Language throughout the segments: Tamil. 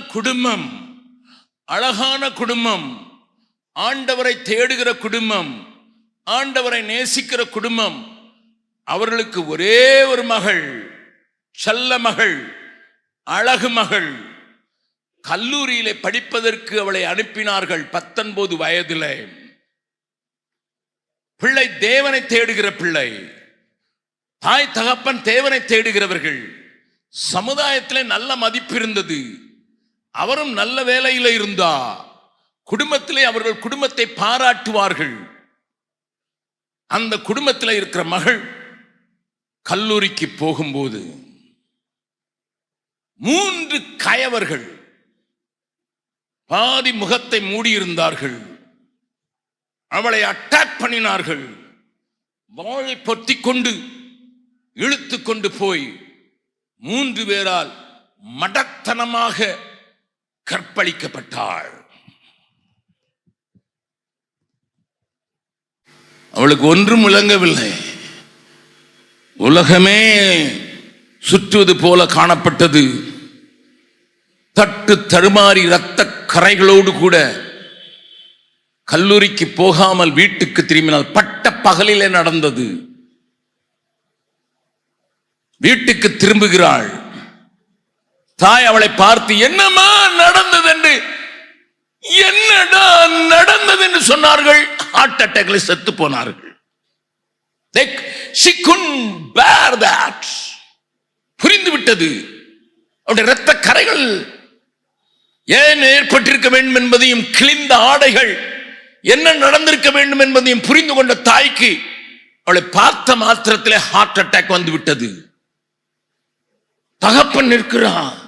குடும்பம் அழகான குடும்பம் ஆண்டவரை தேடுகிற குடும்பம் ஆண்டவரை நேசிக்கிற குடும்பம் அவர்களுக்கு ஒரே ஒரு மகள் செல்ல மகள் அழகு மகள். கல்லூரியிலே படிப்பதற்கு அவளை அனுப்பினார்கள் பத்தொன்பது வயதிலே. பிள்ளை தேவனை தேடுகிற பிள்ளை தாய் தகப்பன் தேவனை தேடுகிறவர்கள் சமுதாயத்திலே நல்ல மதிப்பு இருந்தது. அவரும் நல்ல வேலையில் இருந்தா குடும்பத்திலே அவர்கள் குடும்பத்தை பாராட்டுவார்கள். அந்த குடும்பத்தில் இருக்கிற மகள் கல்லூரிக்கு போகும்போது மூன்று கயவர்கள் பாதி முகத்தை மூடியிருந்தார்கள். அவளை அட்டாக் பண்ணினார்கள். வாழை பொத்தி கொண்டு இழுத்து கொண்டு போய் மூன்று பேரால் மடத்தனமாக கற்பழிக்கப்பட்டாள். அவளுக்கு ஒன்றும் விளங்கவில்லை. உலகமே சுற்றுவது போல காணப்பட்டது. தட்டு தடுமாறி இரத்த கரைகளோடு கூட கல்லூரிக்கு போகாமல் வீட்டுக்கு திரும்பினால் பட்ட பகலிலே நடந்தது. வீட்டுக்கு திரும்புகிறாள். தாய் அவளை பார்த்து என்னம்மா நடந்தது என்று என்னடா நடந்தது என்று சொன்னார்கள் ஹார்ட் அட்டாக்ல செத்து போனார்கள். புரிந்து விட்டது. அவருடைய இரத்த கரைகள் ஏன் ஏற்பட்டிருக்க வேண்டும் என்பதையும் கிழிந்த ஆடைகள் என்ன நடந்திருக்க வேண்டும் என்பதையும் புரிந்து கொண்ட தாய்க்கு அவளை பார்த்த மாத்திரத்திலே ஹார்ட் அட்டாக் வந்து விட்டது தகப்பன் நிற்கிறான்.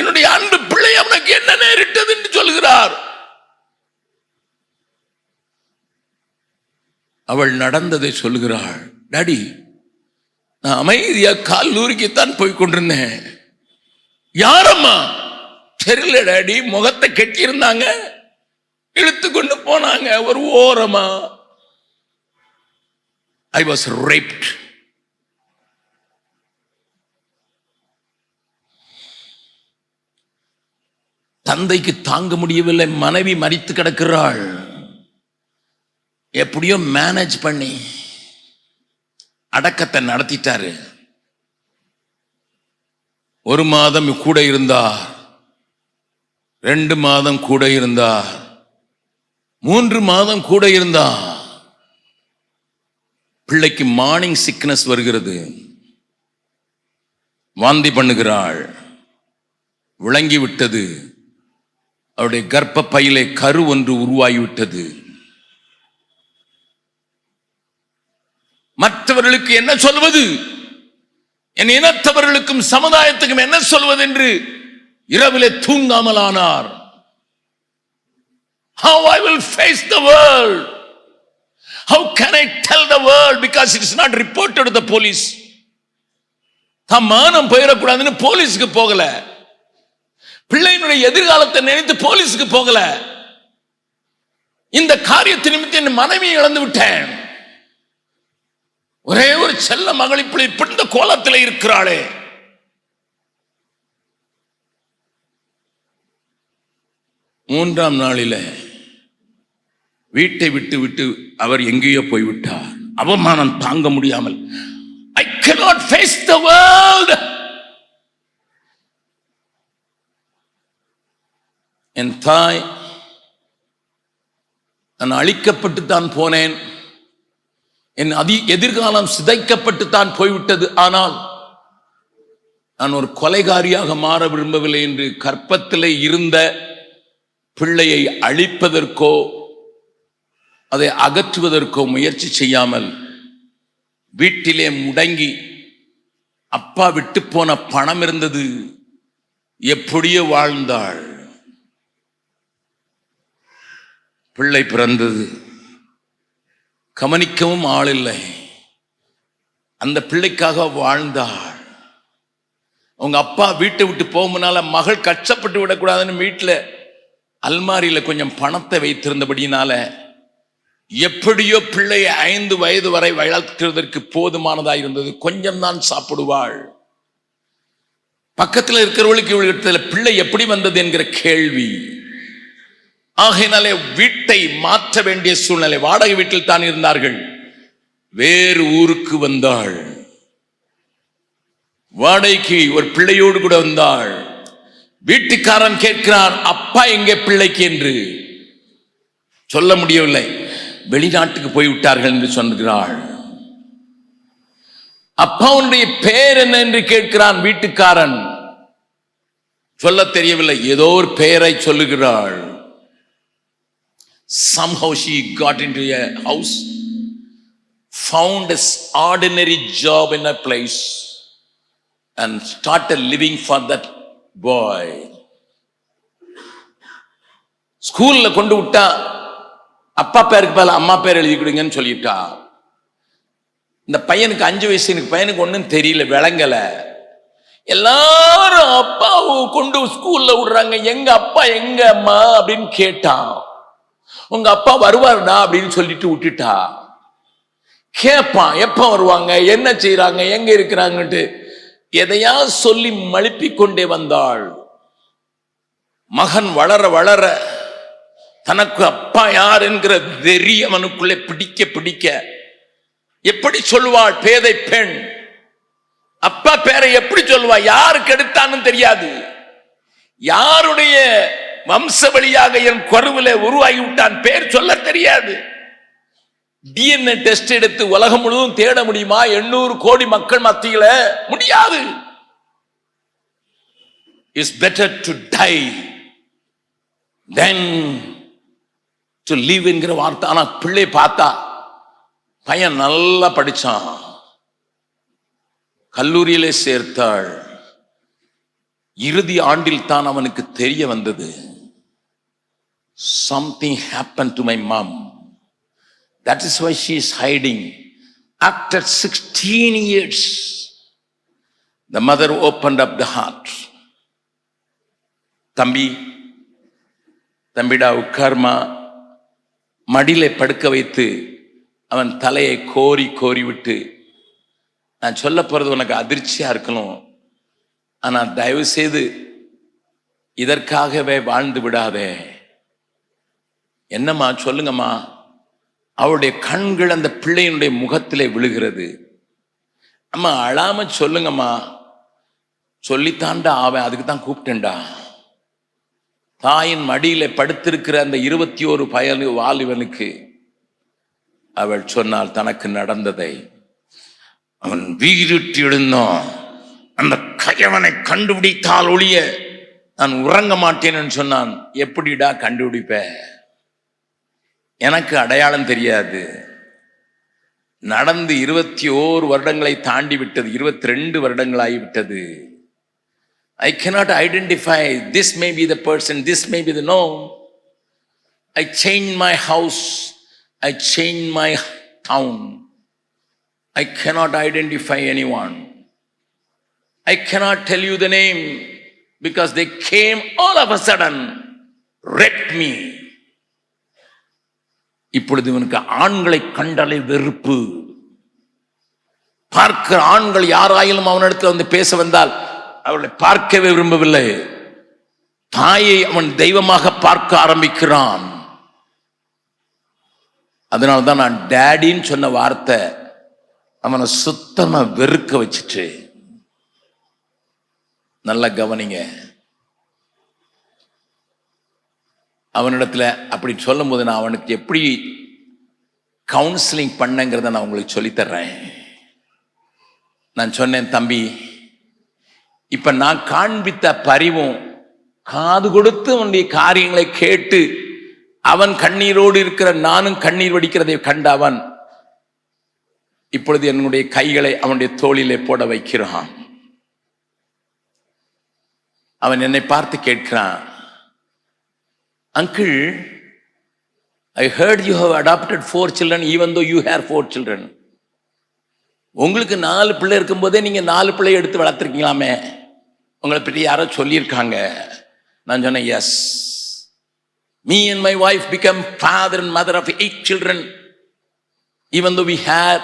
என்னுடைய அன்பு பிள்ளை அவனுக்கு என்ன நேரிட்டது என்று சொல்கிறார். அவள் நடந்ததை சொல்கிறாள். டாடி நான் அமைதியா கல்லூரிக்குத்தான் போய் கொண்டிருந்தேன். யாரம்மா? தெரியல டாடி முகத்தை கட்டியிருந்தாங்க. இழுத்து கொண்டு போனாங்க ஒரு ஓரமா. ஐ வாஸ் ரேப்ட் தந்தைக்கு தாங்க முடியவில்லை மனைவி மறித்து கிடக்கிறாள். எப்படியோ மேனேஜ் பண்ணி அடக்கத்தை நடத்திட்டாரு. ஒரு மாதம் கூட இருந்தா ரெண்டு மாதம் கூட இருந்தா மூன்று மாதம் கூட இருந்தா பிள்ளைக்கு மார்னிங் சிக்னஸ் வருகிறது. வாந்தி பண்ணுகிறாள். விளங்கி விட்டது. அவருடைய கர்ப்ப பையிலே கரு ஒன்று உருவாகிவிட்டது. மற்றவர்களுக்கு என்ன சொல்வது? என் இனத்தவர்களுக்கும் சமுதாயத்துக்கும் என்ன சொல்வது என்று இரவிலே தூங்காமலானார். How I will face the world? How can I tell the world? Because it is not reported to the police? தம் மானம் போயிடக்கூடாதுன்னு போலீஸுக்கு போகலை. பிள்ளையினுடைய எதிர்காலத்தை நினைத்து போலீஸுக்கு போகல. இந்த காரியத்தை நிமித்தம் என் மனைவியை இழந்து விட்டேன். ஒரே ஒரு செல்ல மகள் இப்படி பிடிந்த கோலத்தில் இருக்கிறாளே. மூன்றாம் நாளில வீட்டை விட்டு விட்டு அவர் எங்கேயோ போய்விட்டார். அவமானம் தாங்க முடியாமல். I cannot face the world. என் தாய் நான் அழிக்கப்பட்டுத்தான் போனேன். என் அதி எதிர்காலம் சிதைக்கப்பட்டு தான் போய்விட்டது. ஆனால் நான் ஒரு கொலைகாரியாக மாற விரும்பவில்லை என்று கற்பத்திலே இருந்த பிள்ளையை அழிப்பதற்கோ அதை அகற்றுவதற்கோ முயற்சி செய்யாமல் வீட்டிலே முடங்கி அப்பா விட்டு போன பணம் இருந்தது. எப்படியோ வாழ்ந்தாள். பிள்ளை பிறந்தது. கவனிக்கவும் ஆள் இல்லை அந்த பிள்ளைக்காக வாழ்ந்தாள். அவங்க அப்பா வீட்டை விட்டு போகும்னால மகள் கஷ்டப்பட்டு விடக்கூடாதுன்னு வீட்டில் அல்மாரியில் கொஞ்சம் பணத்தை வைத்திருந்தபடியினால எப்படியோ பிள்ளையை ஐந்து வயது வரை வளர்க்கிறதற்கு போதுமானதாக இருந்தது. கொஞ்சம் தான் சாப்பிடுவாள். பக்கத்தில் இருக்கிறவளுக்கு இவர்களிடத்தில் பிள்ளை எப்படி வந்தது என்கிற கேள்வி. ஆகையினாலே வீட்டை மாற்ற வேண்டிய சூழ்நிலை வாடகை வீட்டில் தான் இருந்தார்கள். வேறு ஊருக்கு வந்தாள். வாடகைக்கு ஒரு பிள்ளையோடு கூட வந்தாள். வீட்டுக்காரன் கேட்கிறான் அப்பா எங்கே பிள்ளைக்கு? என்று. சொல்ல முடியவில்லை. வெளிநாட்டுக்கு போய் விட்டார்கள் என்று சொல்கிறாள். அப்பாவுடைய பெயர் என்ன? என்று கேட்கிறான் வீட்டுக்காரன். சொல்ல தெரியவில்லை. ஏதோ ஒரு பெயரை சொல்லுகிறாள். Somehow she got into a house found ordinary ordinary job in a place and started living for that boy. ஸ்கூல்ல கொண்டு விட்டா அப்பா பேருக்கு பதிலா அம்மா பேர் எழுதி கொடுங்கன்னு சொல்லிட்டா இந்த பையனுக்கு அஞ்சு வயசு எனக்கு பையனுக்கு ஒன்றும் தெரியல விளங்கல. எல்லாரும் அப்பாவை கொண்டு ஸ்கூல்ல விடுறாங்க. எங்க அப்பா எங்க அம்மா அப்படின்னு கேட்டான். உங்க அப்பா வருவாருடா அப்படின்னு சொல்லிட்டு விட்டுட்டா. கேட்பான் எப்ப வருவாங்க என்ன செய்யறாங்க எங்க இருக்கிறாங்கன்ட்டு எதையா சொல்லி மழுப்பிக் கொண்டே வந்தாள். மகன் வளர வளர தனக்கு அப்பா யார் என்கிற வெறி அவனுக்குள்ளே பிடிக்க பிடிக்க எப்படி சொல்லுவாள் பேதை பெண்? அப்பா பேரை எப்படி சொல்லுவா யாருக்கு எடுத்தான்னு தெரியாது. யாருடைய வம்ச வழியாக என் கருவில உருவாகி விட்டான் பேர் சொல்ல தெரியாது. டிஎன்ஏ டெஸ்ட் எடுத்து உலகம் முழுவதும் தேட முடியுமா? எண்ணூறு கோடி மக்கள் மத்தியில முடியாது. Is better to die then to leave என்கிற வார்த்தை. ஆனா பிள்ளை பார்த்தா பையன் நல்லா படிச்சான். கல்லூரியிலே சேர்த்தாள். இறுதி ஆண்டில் தான் அவனுக்கு தெரிய வந்தது. Something happen to my mum that is why she is hiding after sixteen years the mother open up the heart தம்பி தம்பிடா உட்கார்மா? மடியில படுக்க வைத்து அவன் தலையை கோரி கோரி விட்டு நான் சொல்ல போகிறது உனக்கு அதிர்ச்சியாக இருக்கணும். ஆனால் தயவு செய்து இதற்காகவே வாழ்ந்து விடாதே. என்னம்மா சொல்லுங்கம்மா. அவளுடைய கண்கள் அந்த பிள்ளையினுடைய முகத்திலே விழுகிறது. அம்மா அழாம சொல்லுங்கம்மா. சொல்லித்தாண்டா அவன் அதுக்கு தான் கூப்பிட்டேன்டா. தாயின் மடியில படுத்திருக்கிற அந்த இருபத்தி ஒரு பயலு வாலிபனுக்கு அவள் சொன்னால் தனக்கு நடந்ததை அவன் வீறிட்டு எழுந்தான். அந்த கயவனை கண்டுபிடித்தால் ஒழிய நான் உறங்க மாட்டேன்னு சொன்னான். எப்படிடா கண்டுபிடிப்பேன் எனக்கு அடையாளம் தெரியாது. நடந்து இருபத்தி ஓரு வருடங்களை தாண்டி விட்டது இருபத்தி ரெண்டு வருடங்களாகிவிட்டது I cannot identify this may be the person this may be the no I change my house I change my town I cannot identify anyone I cannot tell you the name because they came all of a sudden read me இப்பொழுது இவனுக்கு ஆண்களை கண்டாலே வெறுப்பு. பார்க்கிற ஆண்கள் யாராயிலும் அவனிடத்தில் வந்து பேச வந்தால் அவர்களை பார்க்கவே விரும்பவில்லை. தாயை அவன் தெய்வமாக பார்க்க ஆரம்பிக்கிறான். அதனால தான் நான் டேடின்னு சொன்ன வார்த்தை அவனை சுத்தமா வெறுக்க வச்சுட்டு. நல்லா கவனிங்க. அவனிடத்தில் அப்படி சொல்லும்போது நான் அவனுக்கு எப்படி கவுன்சிலிங் பண்ணங்கிறத நான் உங்களுக்கு சொல்லித்தர்றேன். நான் சொன்னேன் தம்பி இப்போ நான் காண்பித்த பரிவும் காது கொடுத்து அவனுடைய காரியங்களை கேட்டு அவன் கண்ணீரோடு இருக்கிற நானும் கண்ணீர் வடிக்கிறதை கண்ட அவன் இப்பொழுது என்னுடைய கைகளை அவனுடைய தோளிலே போட வைக்கிறான். அவன் என்னை பார்த்து கேட்கிறான் uncle I heard you have adopted four children even though you have four children உங்களுக்கு நாலு பிள்ளை இருக்கும்போதே நீங்கள் நாலு பிள்ளை எடுத்து வளர்த்துருக்கீங்களாமே? உங்களை பற்றி யாரோ சொல்லியிருக்காங்க. நான் சொன்னேன் yes me and my wife become father and mother of eight children even though we have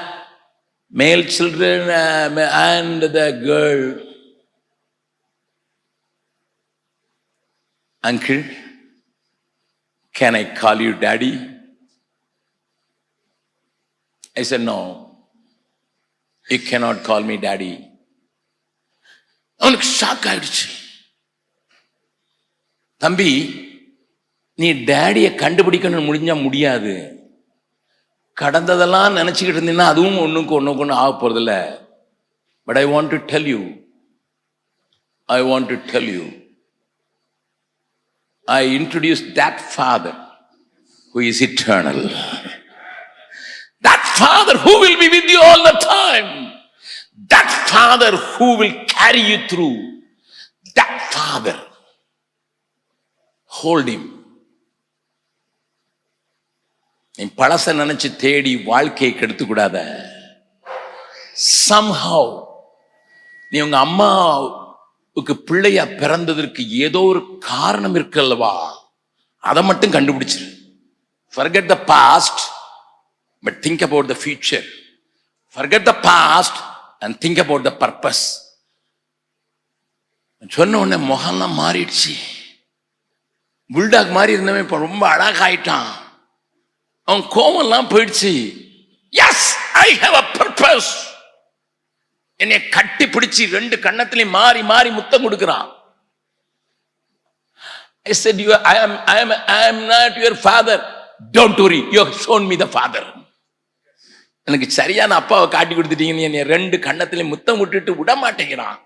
male children and the girl uncle Can I call you daddy? I said, No, you cannot call me daddy. அவனுக்கு ஷாக் ஆயிடுச்சு. தம்பி நீ டேடியை கண்டுபிடிக்கணும்னு முடிஞ்சா முடியாது. கடந்ததெல்லாம் நினைச்சுக்கிட்டு இருந்தீங்கன்னா அதுவும் ஒண்ணுக்கு ஒண்ணுக்கு ஒன்று ஆக போறதில்ல. But I want to tell you I want to tell you I introduce that father who is eternal. That Father who will be with you all the time. That Father who will carry you through. That Father. Hold him. நீ பழச நினைச்சு தேடி வாழ்க்கையை கெடுத்து கூடாத somehow நீ உங்க அம்மாவுக்கு பிள்ளையா பிறந்ததற்கு ஏதோ ஒரு காரணம் இருக்கல்லவா அதை மட்டும் கண்டுபிடிச்சிரு. Forget the past but think about the future forget the past and think about the purpose சொன்ன உடனே முகம்லாம் மாறிடுச்சு. புல்டாக் மாதிரி இருந்தவன் இப்போ ரொம்ப அழகாயிட்டான். அவன் கோவம்லாம் போயிடுச்சு. Yes I have a purpose என்னை கட்டி பிடிச்சி ரெண்டு கண்ணத்திலையும் மாறி மாறி முத்தம் கொடுக்கிறான். I said you I am, I am, I am not your father don't worry, you have shown the father எனக்கு சரியான அப்பாவை காட்டி கொடுத்துட்டீங்கன்னு என்னை ரெண்டு கண்ணத்திலையும் முத்தம் விட்டுட்டு விட மாட்டேங்கிறான்.